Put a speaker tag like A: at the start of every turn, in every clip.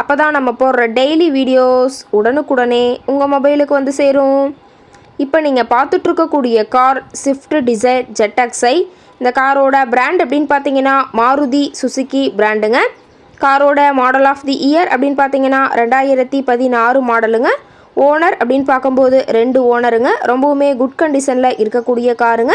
A: அப்போ தான் நம்ம போடுற டெய்லி வீடியோஸ் உடனுக்குடனே உங்கள் மொபைலுக்கு வந்து சேரும். இப்போ நீங்கள் பார்த்துட்ருக்கக்கூடிய கார் ஸ்விஃப்ட் டிசைர் ஜெட்டாக்ஸை இந்த காரோட பிராண்ட் அப்படின்னு பார்த்தீங்கன்னா மாருதி சுசுகி பிராண்டுங்க காரோட மாடல் ஆஃப் தி இயர் அப்படின்னு பார்த்தீங்கன்னா ரெண்டாயிரத்தி பதினாறு மாடலுங்க ஓனர் அப்படின்னு பார்க்கும்போது ரெண்டு ஓனருங்க ரொம்பவுமே குட் கண்டிஷனில் இருக்கக்கூடிய காருங்க.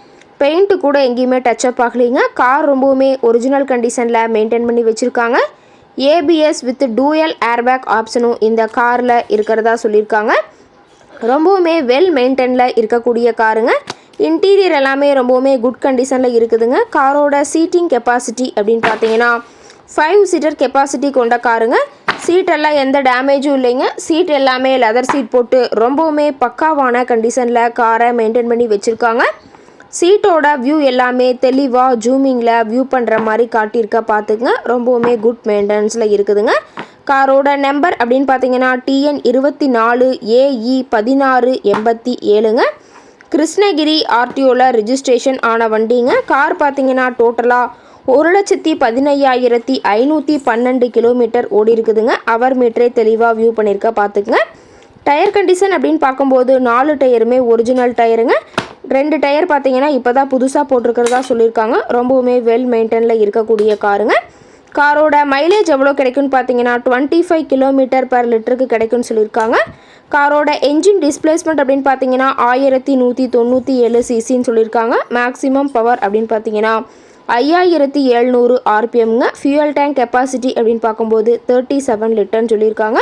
A: பெயிண்ட்டு கூட எங்கேயுமே டச்சப் ஆகலைங்க. கார் ரொம்பவுமே ஒரிஜினல் கண்டிஷனில் மெயின்டைன் பண்ணி வச்சுருக்காங்க. ஏபிஎஸ் வித் டூயல் ஏர்பேக் ஆப்ஷனும் இந்த காரில் இருக்கிறதா சொல்லியிருக்காங்க. ரொம்பவுமே வெல் மெயின்டைனில் இருக்கக்கூடிய காருங்க. இன்டீரியர் எல்லாமே ரொம்பவுமே குட் கண்டிஷனில் இருக்குதுங்க. காரோட சீட்டிங் கெப்பாசிட்டி அப்படின்னு பார்த்தீங்கன்னா ஃபைவ் சீட்டர் கெப்பாசிட்டி கொண்ட காருங்க. சீட்டெல்லாம் எந்த டேமேஜும் இல்லைங்க. சீட் எல்லாமே லெதர் சீட் போட்டு ரொம்பவுமே பக்காவான கண்டிஷனில் காரை மெயின்டைன் பண்ணி வச்சுருக்காங்க. சீட்டோட வியூ எல்லாமே தெளிவாக ஜூமிங்கில் வியூ பண்ணுற மாதிரி காட்டியிருக்க பார்த்துக்குங்க. ரொம்பவுமே குட் மெயின்டெனன்ஸில் இருக்குதுங்க. காரோட நம்பர் அப்படின்னு பார்த்தீங்கன்னா டிஎன் இருபத்தி நாலு ஏஇ பதினாறு எண்பத்தி ஏழுங்க. கிருஷ்ணகிரி ஆர்டிஓவில் ரிஜிஸ்ட்ரேஷன் ஆன வண்டிங்க. கார் பார்த்தீங்கன்னா டோட்டலாக ஒரு லட்சத்தி பதினையாயிரத்தி ஐநூற்றி பன்னெண்டு கிலோமீட்டர் ஓடி இருக்குதுங்க. அவர் மீட்டரே தெளிவாக வியூ பண்ணியிருக்க பார்த்துக்குங்க. டயர் கண்டிஷன் அப்படின்னு பார்க்கும்போது நாலு டயருமே ஒரிஜினல் டயருங்க ரெண்டு டயர் பார்த்தீங்கன்னா இப்போ தான் புதுசாக போட்டிருக்கிறதா சொல்லியிருக்காங்க. ரொம்பவுமே வெல் மெயின்டெனில் இருக்கக்கூடிய காருங்க. காரோட மைலேஜ் எவ்வளோ கிடைக்கும்னு பார்த்தீங்கன்னா டுவெண்ட்டி ஃபைவ் கிலோமீட்டர் பர் லிட்டருக்கு கிடைக்கும்னு சொல்லியிருக்காங்க. காரோட என்ஜின் டிஸ்பிளேஸ்மெண்ட் அப்படின்னு பார்த்தீங்கன்னா ஆயிரத்தி நூற்றி தொண்ணூற்றி ஏழு சிசின்னு சொல்லியிருக்காங்க. மேக்ஸிமம் பவர் அப்படின்னு பார்த்தீங்கன்னா ஐயாயிரத்தி எழுநூறு ஆர்பிஎம்ங்க ஃபியூயல் டேங்க் கெப்பாசிட்டி அப்படின்னு பார்க்கும்போது தேர்ட்டி செவன் லிட்டர்னு சொல்லியிருக்காங்க.